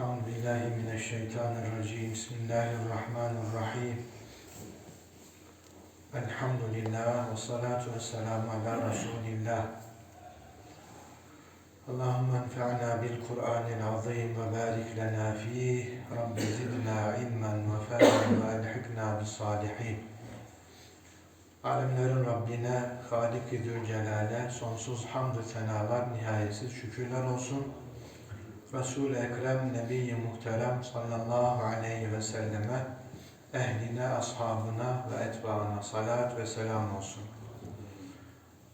Euzu billahi mineşşeytanirracim. Bismillahirrahmanirrahim. Elhamdülillah ve salatu ve selamu ala Resulillah. Allahümme enfa'na bil Kur'anil azim ve barik lena fih. Rabbi zidna ilmen ve fehmen ve elhikna bis salihin. Alemlerin Rabbine, Halik-i Zülcelal'e sonsuz hamdü senalar, nihayetsiz şükürler olsun. Resul-i Ekrem, Nebi-i Muhterem sallallahu aleyhi ve selleme, ehline, ashabına ve etbaına salat ve selam olsun.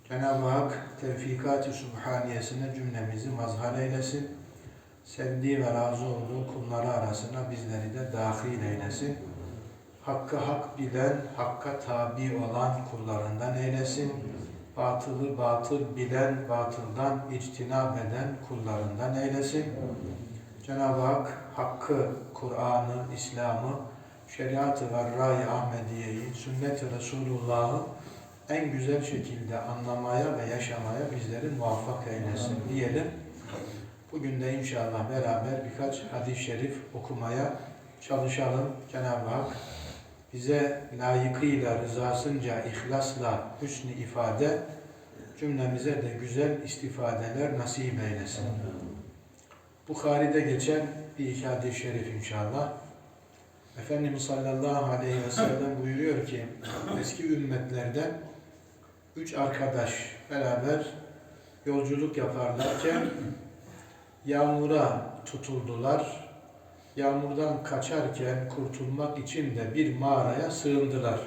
Cenab-ı Hak tevfikat-ı subhaniyesine cümlemizi mazhar eylesin. Sevdiği ve razı olduğu kulları arasına bizleri de dahil eylesin. Hakkı hak bilen, hakka tabi olan kullarından eylesin. Batılı batıl bilen, batıldan içtinab eden kullarından eylesin. Cenab-ı Hak hakkı, Kur'an'ı, İslam'ı, şeriat-ı Verra-i Ahmediye'yi, sünnet-i Resulullah'ı en güzel şekilde anlamaya ve yaşamaya bizleri muvaffak eylesin diyelim. Bugün de inşallah beraber birkaç hadis-i şerif okumaya çalışalım. Cenab-ı Hak bize layıkıyla, rızasınca, ihlasla, hüsnü ifade, cümlemize de güzel istifadeler nasip eylesin. Bukhari'de geçen bir iki hadis-i şerif inşallah. Efendimiz sallallahu aleyhi ve sellem buyuruyor ki, eski ümmetlerden üç arkadaş beraber yolculuk yaparlarken yağmura tutuldular yağmurdan kaçarken kurtulmak için de bir mağaraya sığındılar.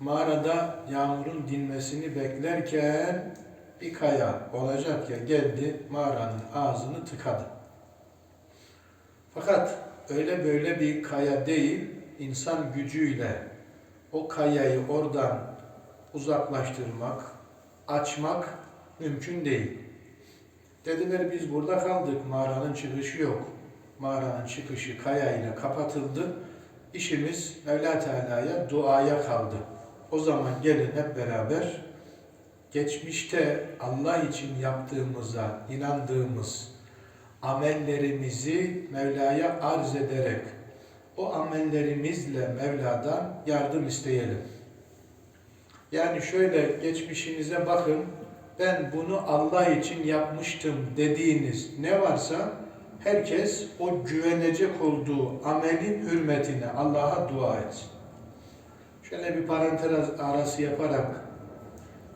Mağarada yağmurun dinmesini beklerken bir kaya olacak ya geldi mağaranın ağzını tıkadı. Fakat öyle böyle bir kaya değil, insan gücüyle o kayayı oradan uzaklaştırmak, açmak mümkün değil. Dediler biz burada kaldık, mağaranın çıkışı yok. Mağaranın çıkışı kaya ile kapatıldı. İşimiz Mevla Teala'ya duaya kaldı. O zaman gelin hep beraber geçmişte Allah için yaptığımıza inandığımız amellerimizi Mevla'ya arz ederek o amellerimizle Mevla'dan yardım isteyelim. Yani şöyle geçmişinize bakın, ben bunu Allah için yapmıştım dediğiniz ne varsa herkes o güvenecek olduğu amelin hürmetine Allah'a dua etsin. Şöyle bir parantez arası yaparak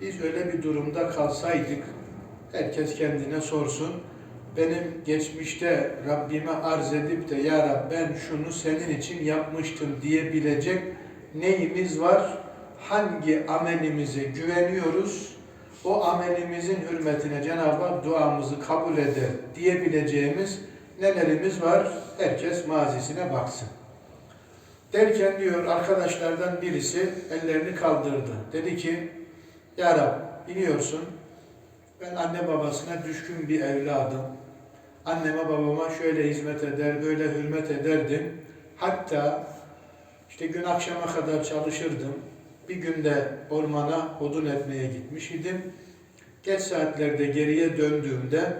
biz öyle bir durumda kalsaydık herkes kendine sorsun. Benim geçmişte Rabbime arz edip de Ya Rab ben şunu senin için yapmıştım diyebilecek neyimiz var? Hangi amelimize güveniyoruz? O amelimizin hürmetine Cenab-ı Hak duamızı kabul eder diyebileceğimiz nelerimiz var? Herkes mazisine baksın. Derken diyor arkadaşlardan birisi ellerini kaldırdı. Dedi ki, Ya Rab biliyorsun ben anne babasına düşkün bir evladım. Anneme babama şöyle hizmet eder, böyle hürmet ederdim. Hatta işte gün akşama kadar çalışırdım bir günde ormana odun etmeye gitmiş idim. Geç saatlerde geriye döndüğümde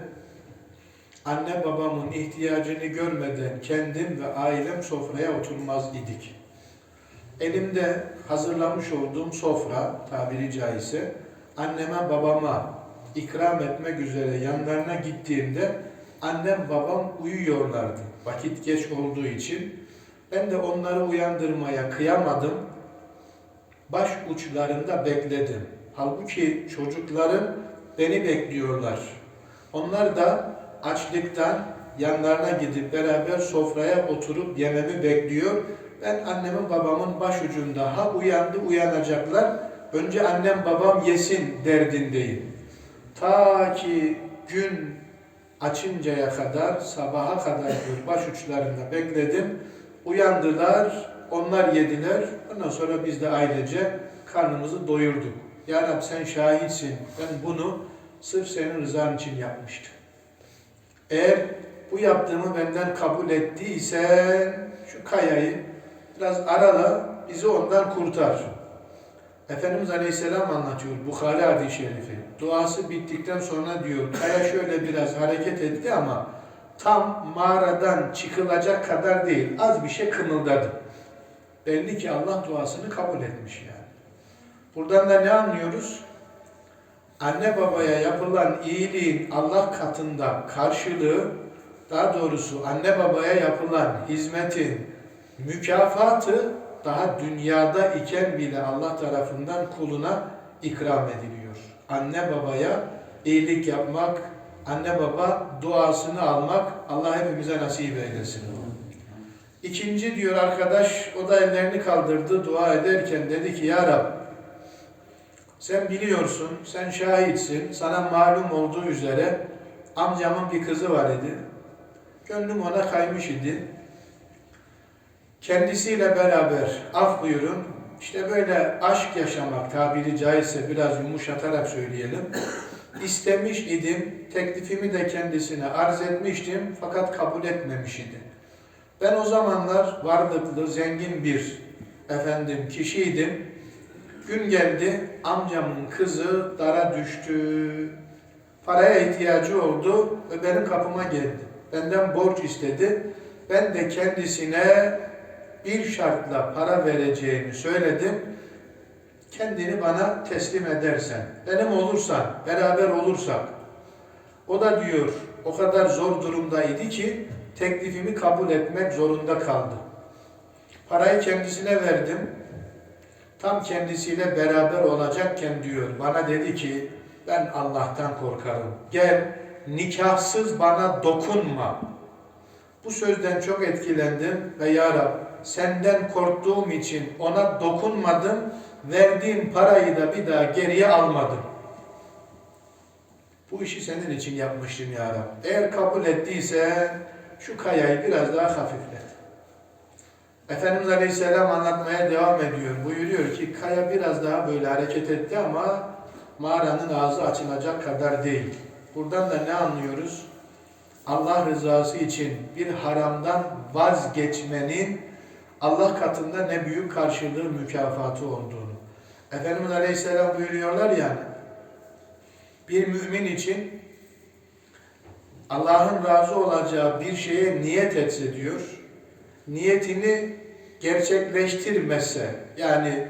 anne babamın ihtiyacını görmeden kendim ve ailem sofraya oturmaz idik. Elimde hazırlamış olduğum sofra tabiri caizse anneme babama ikram etmek üzere yanlarına gittiğimde annem babam uyuyorlardı. Vakit geç olduğu için ben de onları uyandırmaya kıyamadım baş uçlarında bekledim. Halbuki çocuklarım beni bekliyorlar. Onlar da açlıktan yanlarına gidip beraber sofraya oturup yememi bekliyor. Ben annemin babamın başucunda ha uyandı uyanacaklar. Önce annem babam yesin derdindeyim. Ta ki gün açıncaya kadar, sabaha kadar baş uçlarında bekledim. Uyandılar, onlar yediler. Ondan sonra biz de ailece karnımızı doyurduk. Ya Rab sen şahitsin. Ben bunu sırf senin rızan için yapmıştım. Eğer bu yaptığımı benden kabul ettiysen şu kayayı biraz arala bizi ondan kurtar. Efendimiz Aleyhisselam anlatıyor Bukhari hadis-i şerifi. Duası bittikten sonra diyor kaya şöyle biraz hareket etti ama tam mağaradan çıkılacak kadar değil. Az bir şey kımıldadı. Belli ki Allah duasını kabul etmiş yani. Buradan da ne anlıyoruz? Anne babaya yapılan iyiliğin Allah katında karşılığı, daha doğrusu anne babaya yapılan hizmetin mükafatı daha dünyada iken bile Allah tarafından kuluna ikram ediliyor. Anne babaya iyilik yapmak, anne baba duasını almak Allah hepimize nasip eylesin. İkinci diyor arkadaş, o da ellerini kaldırdı dua ederken dedi ki Ya Rab, sen biliyorsun, sen şahitsin, sana malum olduğu üzere amcamın bir kızı var idi. Gönlüm ona kaymış idi. Kendisiyle beraber af buyurun, işte böyle aşk yaşamak tabiri caizse biraz yumuşatarak söyleyelim. İstemiş idim, teklifimi de kendisine arz etmiştim fakat kabul etmemiş idi. Ben o zamanlar varlıklı, zengin bir efendim kişiydim. Gün geldi, amcamın kızı dara düştü. Paraya ihtiyacı oldu ve benim kapıma geldi. Benden borç istedi. Ben de kendisine bir şartla para vereceğini söyledim. Kendini bana teslim edersen, benim olursan, beraber olursak. O da diyor, o kadar zor durumdaydı ki teklifimi kabul etmek zorunda kaldı. Parayı kendisine verdim. Tam kendisiyle beraber olacakken diyor, bana dedi ki, ben Allah'tan korkarım. Gel, nikahsız bana dokunma. Bu sözden çok etkilendim ve Ya Rab, senden korktuğum için ona dokunmadım, verdiğim parayı da bir daha geriye almadım. Bu işi senin için yapmıştım Ya Rab. Eğer kabul ettiysen şu kayayı biraz daha hafiflet. Efendimiz Aleyhisselam anlatmaya devam ediyor. Buyuruyor ki kaya biraz daha böyle hareket etti ama mağaranın ağzı açılacak kadar değil. Buradan da ne anlıyoruz? Allah rızası için bir haramdan vazgeçmenin Allah katında ne büyük karşılığı mükafatı olduğunu. Efendimiz Aleyhisselam buyuruyorlar yani bir mümin için Allah'ın razı olacağı bir şeye niyet etse diyor, niyetini gerçekleştirmezse, yani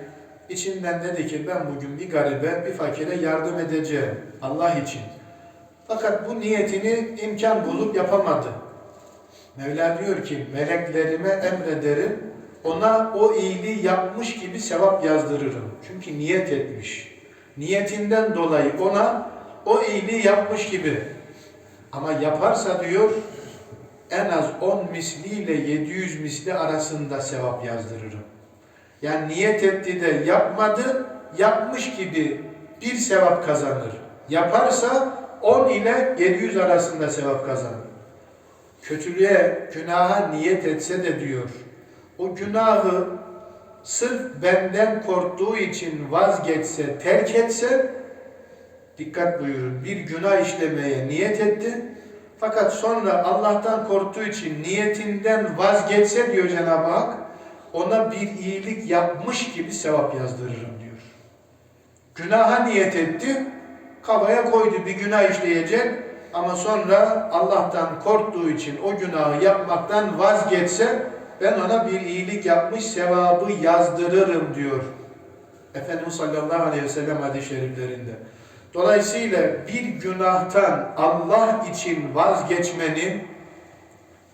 içinden dedi ki ben bugün bir garibe, bir fakire yardım edeceğim Allah için. Fakat bu niyetini imkan bulup yapamadı. Mevla diyor ki meleklerime emrederim, ona o iyiliği yapmış gibi sevap yazdırırım. Çünkü niyet etmiş. Niyetinden dolayı ona o iyiliği yapmış gibi. Ama yaparsa diyor en az 10 misliyle 700 misli arasında sevap yazdırırım. Yani niyet etti de yapmadı, yapmış gibi bir sevap kazanır. Yaparsa 10 ile 700 arasında sevap kazanır. Kötülüğe, günaha niyet etse de diyor, o günahı sırf benden korktuğu için vazgeçse, terk etse, dikkat buyurun, bir günah işlemeye niyet etti, fakat sonra Allah'tan korktuğu için niyetinden vazgeçse diyor Cenab-ı Hak, ona bir iyilik yapmış gibi sevap yazdırırım diyor. Günaha niyet etti, kafaya koydu bir günah işleyecek ama sonra Allah'tan korktuğu için o günahı yapmaktan vazgeçse ben ona bir iyilik yapmış sevabı yazdırırım diyor. Efendimiz sallallahu aleyhi ve sellem hadis-i şeriflerinde. Dolayısıyla bir günahtan Allah için vazgeçmenin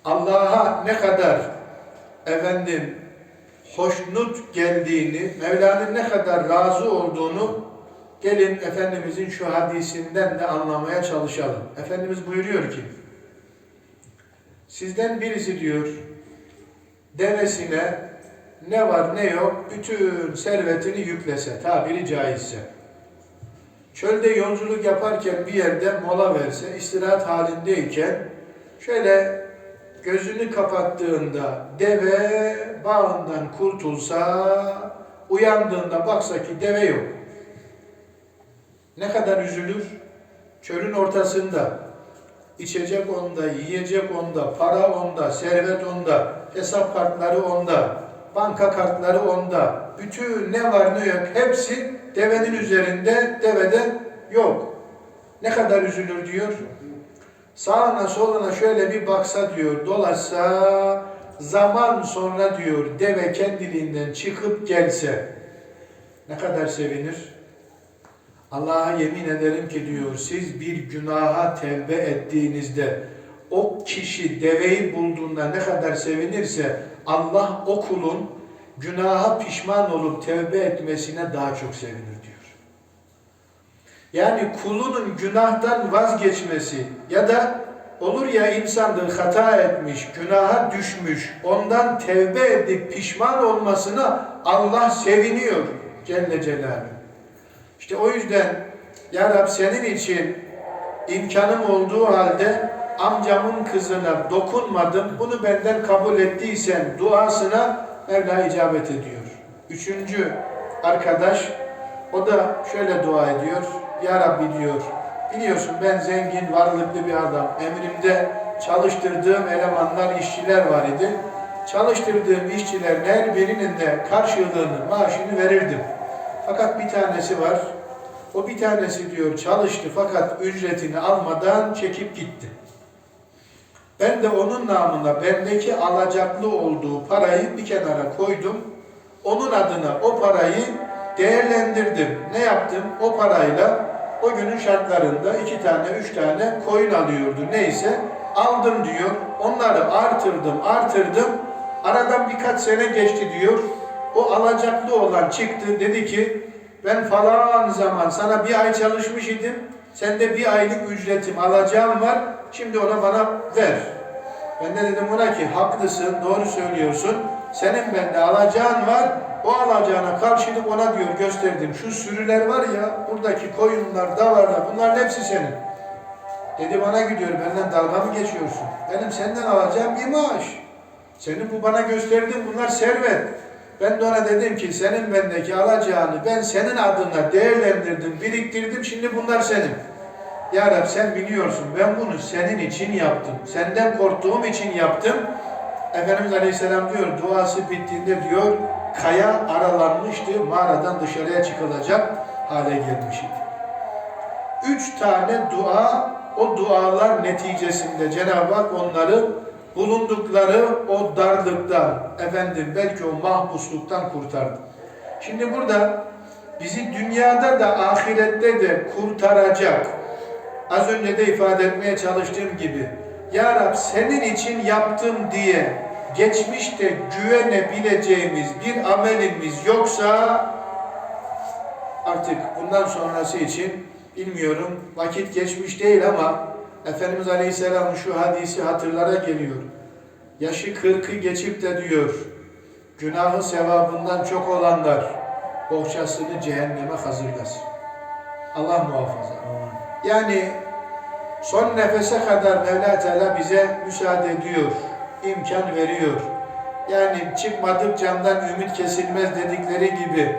Allah'a ne kadar efendim hoşnut geldiğini, Mevla'nın ne kadar razı olduğunu gelin Efendimizin şu hadisinden de anlamaya çalışalım. Efendimiz buyuruyor ki, sizden birisi diyor, devesine ne var ne yok bütün servetini yüklese, tabiri caizse. Çölde yolculuk yaparken bir yerde mola verse, istirahat halindeyken şöyle gözünü kapattığında deve bağından kurtulsa, uyandığında baksa ki deve yok. Ne kadar üzülür? Çölün ortasında. içecek onda, yiyecek onda, para onda, servet onda, hesap kartları onda, banka kartları onda. Bütün ne var ne yok hepsi devenin üzerinde, devede yok. Ne kadar üzülür diyor. Sağına soluna şöyle bir baksa diyor, dolaşsa zaman sonra diyor deve kendiliğinden çıkıp gelse ne kadar sevinir? Allah'a yemin ederim ki diyor siz bir günaha tevbe ettiğinizde o kişi deveyi bulduğunda ne kadar sevinirse Allah o kulun günaha pişman olup tevbe etmesine daha çok sevinir diyor. Yani kulunun günahtan vazgeçmesi ya da olur ya insandır hata etmiş, günaha düşmüş, ondan tevbe edip pişman olmasına Allah seviniyor Celle Celaluhu. İşte o yüzden Ya Rab senin için imkanım olduğu halde amcamın kızına dokunmadım. Bunu benden kabul ettiysen duasına Mevla icabet ediyor. Üçüncü arkadaş o da şöyle dua ediyor. Ya Rabbi diyor. Biliyorsun ben zengin, varlıklı bir adam. Emrimde çalıştırdığım elemanlar, işçiler var idi. Çalıştırdığım işçilerin her birinin de karşılığını, maaşını verirdim. Fakat bir tanesi var. O bir tanesi diyor çalıştı fakat ücretini almadan çekip gitti. Ben de onun namına bendeki alacaklı olduğu parayı bir kenara koydum. Onun adına o parayı değerlendirdim. Ne yaptım? O parayla o günün şartlarında iki tane, üç tane koyun alıyordu. Neyse aldım diyor. Onları artırdım, artırdım. Aradan birkaç sene geçti diyor. O alacaklı olan çıktı. Dedi ki ben falan zaman sana bir ay çalışmış idim. Sende bir aylık ücretim alacağım var. Şimdi ona bana ver. Ben de dedim ona ki haklısın, doğru söylüyorsun. Senin bende alacağın var. O alacağına karşılık ona diyor gösterdim. Şu sürüler var ya, buradaki koyunlar, davarlar bunların hepsi senin. Dedi bana gidiyor, benden dalga mı geçiyorsun? Benim senden alacağım bir maaş. Senin bu bana gösterdiğin bunlar servet. Ben de ona dedim ki senin bendeki alacağını ben senin adına değerlendirdim, biriktirdim. Şimdi bunlar senin. Ya Rab sen biliyorsun ben bunu senin için yaptım. Senden korktuğum için yaptım. Efendimiz Aleyhisselam diyor duası bittiğinde diyor kaya aralanmıştı mağaradan dışarıya çıkılacak hale gelmişti. Üç tane dua o dualar neticesinde Cenab-ı Hak onları bulundukları o darlıktan efendim belki o mahpusluktan kurtardı. Şimdi burada bizi dünyada da ahirette de kurtaracak az önce de ifade etmeye çalıştığım gibi Ya Rab senin için yaptım diye geçmişte güvenebileceğimiz bir amelimiz yoksa artık bundan sonrası için bilmiyorum vakit geçmiş değil ama Efendimiz Aleyhisselam'ın şu hadisi hatırlara geliyor. Yaşı kırkı geçip de diyor günahı sevabından çok olanlar bohçasını cehenneme hazırlasın. Allah muhafaza. Yani son nefese kadar Mevla Teala bize müsaade ediyor, imkan veriyor. Yani çıkmadık candan ümit kesilmez dedikleri gibi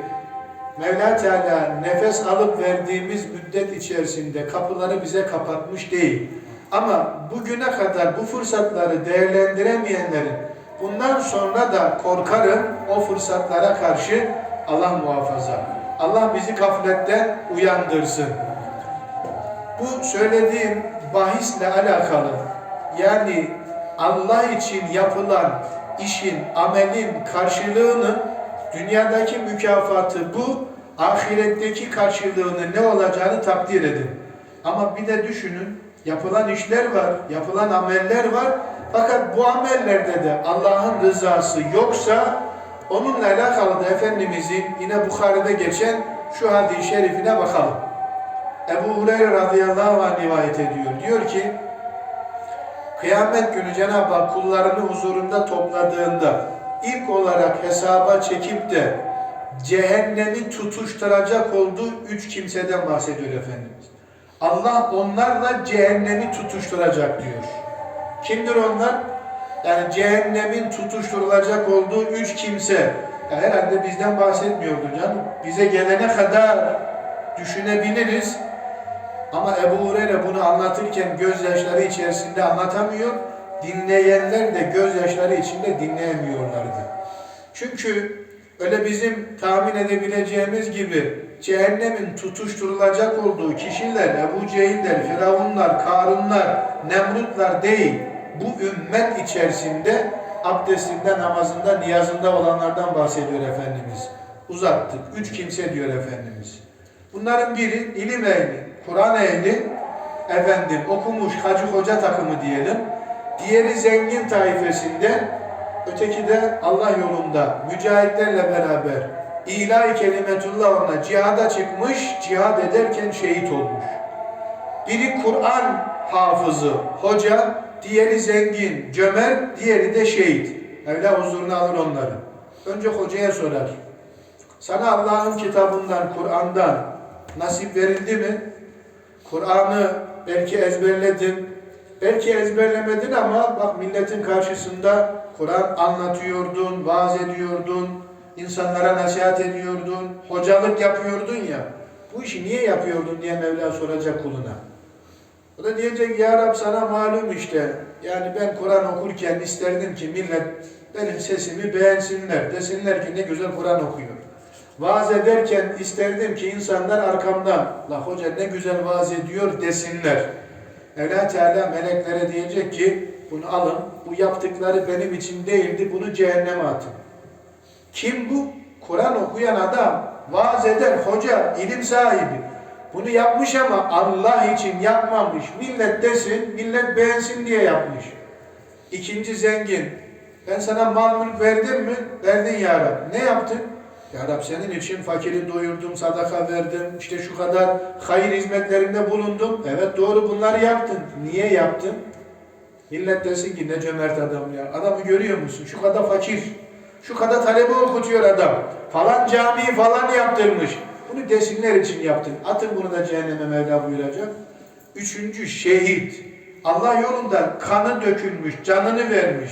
Mevla Teala nefes alıp verdiğimiz müddet içerisinde kapıları bize kapatmış değil. Ama bugüne kadar bu fırsatları değerlendiremeyenlerin bundan sonra da korkarım o fırsatlara karşı Allah muhafaza. Allah bizi gafletten uyandırsın. Bu söylediğim bahisle alakalı yani Allah için yapılan işin, amelin karşılığını dünyadaki mükafatı bu, ahiretteki karşılığını ne olacağını takdir edin. Ama bir de düşünün, yapılan işler var, yapılan ameller var. Fakat bu amellerde de Allah'ın rızası yoksa onunla alakalı da Efendimizin yine Bukhari'de geçen şu hadis-i şerifine bakalım. Ebu Hureyre radıyallahu anh rivayet ediyor. Diyor ki, Kıyamet günü Cenab-ı Hak kullarını huzurunda topladığında ilk olarak hesaba çekip de cehennemi tutuşturacak olduğu üç kimseden bahsediyor Efendimiz. Allah onlarla cehennemi tutuşturacak diyor. Kimdir onlar? Yani cehennemin tutuşturulacak olduğu üç kimse. Ya herhalde bizden bahsetmiyordur canım. Bize gelene kadar düşünebiliriz. Ama Ebu Hureyre bunu anlatırken gözyaşları içerisinde anlatamıyor. Dinleyenler de gözyaşları içinde dinleyemiyorlardı. Çünkü öyle bizim tahmin edebileceğimiz gibi cehennemin tutuşturulacak olduğu kişiler, Ebu Cehiller, Firavunlar, Karunlar, Nemrutlar değil. Bu ümmet içerisinde abdestinde, namazında, niyazında olanlardan bahsediyor Efendimiz. Uzattık. Üç kimse diyor Efendimiz. Bunların biri ilim ehli, Kur'an ehli, efendim okumuş hacı hoca takımı diyelim. Diğeri zengin taifesinde, öteki de Allah yolunda mücahitlerle beraber ilahi kelimetullah ona cihada çıkmış, cihad ederken şehit olmuş. Biri Kur'an hafızı, hoca, diğeri zengin, cömert, diğeri de şehit. Mevla huzuruna alır onları. Önce hocaya sorar. Sana Allah'ın kitabından, Kur'an'dan nasip verildi mi? Kur'an'ı belki ezberledin, belki ezberlemedin ama bak milletin karşısında Kur'an anlatıyordun, vaaz ediyordun, insanlara nasihat ediyordun, hocalık yapıyordun ya. Bu işi niye yapıyordun diye Mevla soracak kuluna. O da diyecek ya Rab sana malum işte. Yani ben Kur'an okurken isterdim ki millet benim sesimi beğensinler. Desinler ki ne güzel Kur'an okuyor. Vaaz ederken isterdim ki insanlar arkamdan la hoca ne güzel vaaz ediyor desinler. Mevla Teala meleklere diyecek ki bunu alın. Bu yaptıkları benim için değildi. Bunu cehenneme atın. Kim bu? Kur'an okuyan adam, vaaz eden hoca, ilim sahibi. Bunu yapmış ama Allah için yapmamış. Millet desin, millet beğensin diye yapmış. İkinci zengin. Ben sana mal mülk verdim mi? Verdin ya Rab. Ne yaptın? Ya Rab senin için fakiri doyurdum, sadaka verdim, işte şu kadar hayır hizmetlerinde bulundum. Evet doğru bunları yaptın. Niye yaptın? Millet desin ki ne cömert adam ya. Adamı görüyor musun? Şu kadar fakir. Şu kadar talebe okutuyor adam. Falan camiyi falan yaptırmış. Bunu desinler için yaptın. Atın bunu da cehenneme Mevla buyuracak. Üçüncü şehit. Allah yolunda kanı dökülmüş, canını vermiş.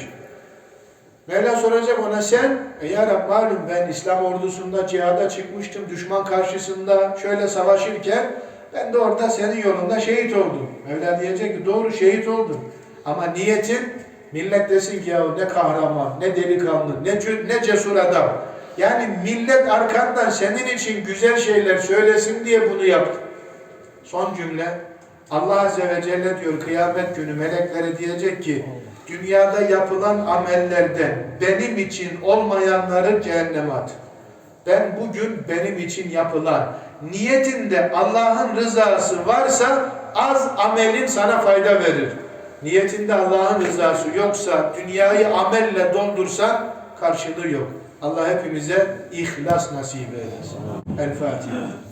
Mevla soracak ona sen, e ya Rab malum ben İslam ordusunda cihada çıkmıştım düşman karşısında şöyle savaşırken ben de orada senin yolunda şehit oldum. Mevla diyecek ki doğru şehit oldum. Ama niyetin millet desin ki ya ne kahraman, ne delikanlı, ne, ne cesur adam. Yani millet arkandan senin için güzel şeyler söylesin diye bunu yaptı. Son cümle Allah Azze ve Celle diyor kıyamet günü meleklere diyecek ki dünyada yapılan amellerden benim için olmayanları cehenneme at. Ben bugün benim için yapılan niyetinde Allah'ın rızası varsa az amelin sana fayda verir. Niyetinde Allah'ın rızası yoksa dünyayı amelle doldursan karşılığı yok. Allah hepimize ihlas nasip eylesin. El Fatiha.